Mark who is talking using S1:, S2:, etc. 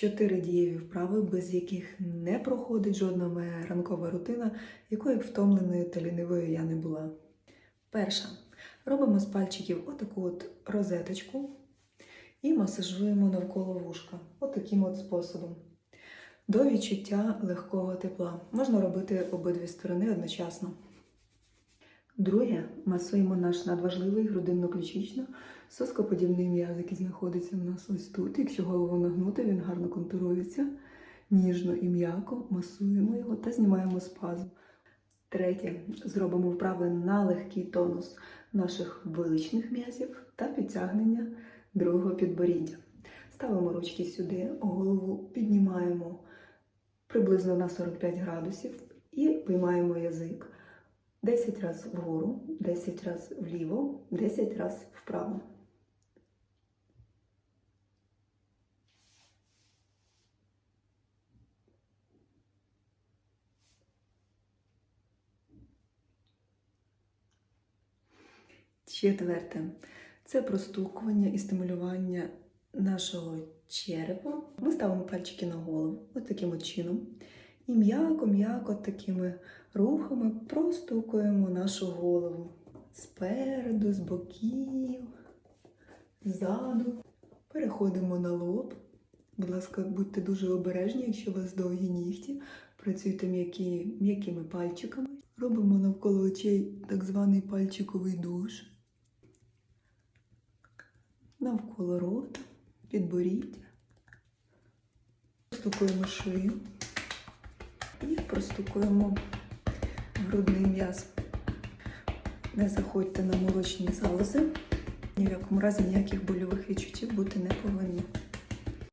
S1: Чотири дієві вправи, без яких не проходить жодна моя ранкова рутина, якою б втомленою та лінивою я не була. Перша. Робимо з пальчиків отаку от розеточку і масажуємо навколо вушка. Отаким от способом. До відчуття легкого тепла. Можна робити обидві сторони одночасно. Друге, масуємо наш надважливий грудинно-ключично соскоподібний м'яз, який знаходиться в нас ось тут. Якщо голову нагнути, він гарно контурується. Ніжно і м'яко масуємо його та знімаємо спазм. Третє, зробимо вправи на легкий тонус наших виличних м'язів та підтягнення другого підборіддя. Ставимо ручки сюди, голову піднімаємо приблизно на 45 градусів і виймаємо язик. 10 разів вгору, 10 разів вліво, 10 разів вправо. Четверте це простукування і стимулювання нашого черепа. Ми ставимо пальчики на голову, ось таким от чином. І м'яко-м'яко такими рухами простукуємо нашу голову спереду, з боків, ззаду. Переходимо на лоб. Будь ласка, будьте дуже обережні, якщо у вас довгі нігті. Працюйте м'якими пальчиками. Робимо навколо очей так званий пальчиковий душ. Навколо рота, підборіддя. Простукуємо шию простукуємо грудний м'яз. Не заходьте на молочні залози. Ні в якому разі ніяких больових відчуттів бути не повинні.